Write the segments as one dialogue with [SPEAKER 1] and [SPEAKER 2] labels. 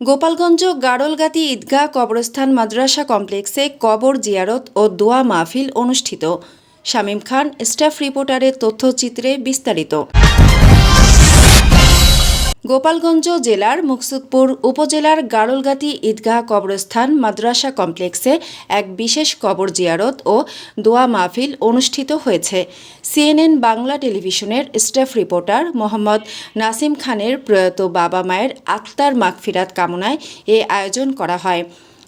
[SPEAKER 1] গোপালগঞ্জ গাড়লগাতি ঈদগাহ কবরস্থান মাদ্রাসা কমপ্লেক্সে কবর জিয়ারত ও দোয়া মাহফিল অনুষ্ঠিত। শামীম খান, স্টাফ রিপোর্টারের তথ্যচিত্রে বিস্তারিত। গোপালগঞ্জ জেলার মুকসুদপুর উপজেলার গারলগাতি ঈদগাহ কবরস্থান মাদ্রাসা কমপ্লেক্সে এক বিশেষ কবর জিয়ারত ও দোয়া মাহফিল অনুষ্ঠিত হয়েছে। সিএনএন বাংলা টেলিভিশনের স্টাফ রিপোর্টার মোহাম্মদ নাসিম খানের প্রয়াত বাবা মায়ের আত্মার মাগফিরাত কামনায় এ আয়োজন করা হয়।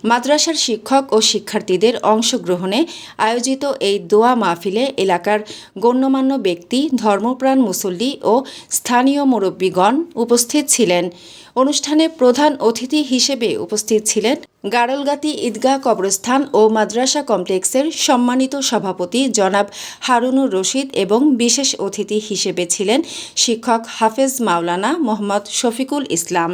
[SPEAKER 1] মাদ্রাসার শিক্ষক ও শিক্ষার্থীদের অংশগ্রহণে আয়োজিত এই দোয়া মাহফিলে এলাকার গণ্যমান্য ব্যক্তি, ধর্মপ্রাণ মুসল্লি ও স্থানীয় মুরব্বীগণ উপস্থিত ছিলেন। অনুষ্ঠানে প্রধান অতিথি হিসেবে উপস্থিত ছিলেন গাড়লগাতি ঈদগাহ কবরস্থান ও মাদ্রাসা কমপ্লেক্সের সম্মানিত সভাপতি জনাব হারুনুর রশিদ এবং বিশেষ অতিথি হিসেবে ছিলেন শিক্ষক হাফেজ মাওলানা মোহাম্মদ শফিকুল ইসলাম।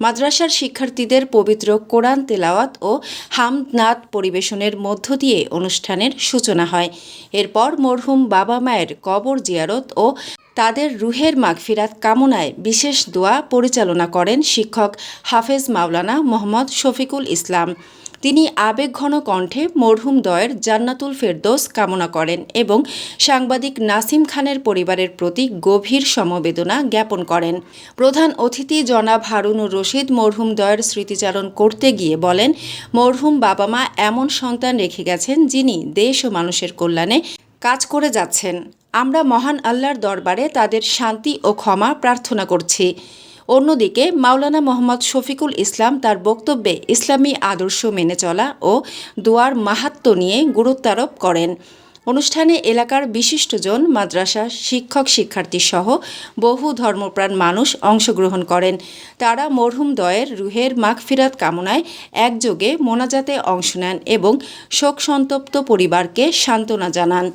[SPEAKER 1] মাদ্রাসার শিক্ষার্থীদের পবিত্র কোরআন তেলাওয়াত ও হামদনাদ পরিবেশনের মধ্য দিয়ে অনুষ্ঠানের সূচনা হয়। এরপর মরহুম বাবা মায়ের কবর জিয়ারত ও তাদের রুহের মাগফিরাত কামনায় বিশেষ দোয়া পরিচালনা করেন শিক্ষক হাফেজ মাওলানা মোহাম্মদ শফিকুল ইসলাম। তিনি আবেগঘন কণ্ঠে মরহুম দয়ের জান্নাতুল ফেরদৌস কামনা করেন এবং সাংবাদিক নাসিম খানের পরিবারের প্রতি গভীর সমবেদনা জ্ঞাপন করেন। প্রধান অতিথি জনাব হারুনুর রশিদ মরহুম দয়ের স্মৃতিচারণ করতে গিয়ে বলেন, মরহুম বাবা মা এমন সন্তান রেখে গেছেন যিনি দেশ ও মানুষের কল্যাণে কাজ করে যাচ্ছেন। আমরা মহান আল্লাহর দরবারে তাদের শান্তি ও ক্ষমা প্রার্থনা করছি। অন্যদিকে মাওলানা মোহাম্মদ শফিকুল ইসলাম তার বক্তব্যে ইসলামী আদর্শ মেনে চলা ও দোয়ার মাহাত্ম নিয়ে গুরুত্বারোপ করেন। অনুষ্ঠানে এলাকার বিশিষ্টজন মাদ্রাসা শিক্ষক শিক্ষার্থী সহ বহু ধর্মপ্রাণ মানুষ অংশগ্রহণ করেন। তারা মরহুম দয়ের রুহের মাগফিরাত কামনায় একযোগে মোনাজাতে অংশ নেন এবং শোক সন্তপ্ত পরিবারকে সান্ত্বনা জানান।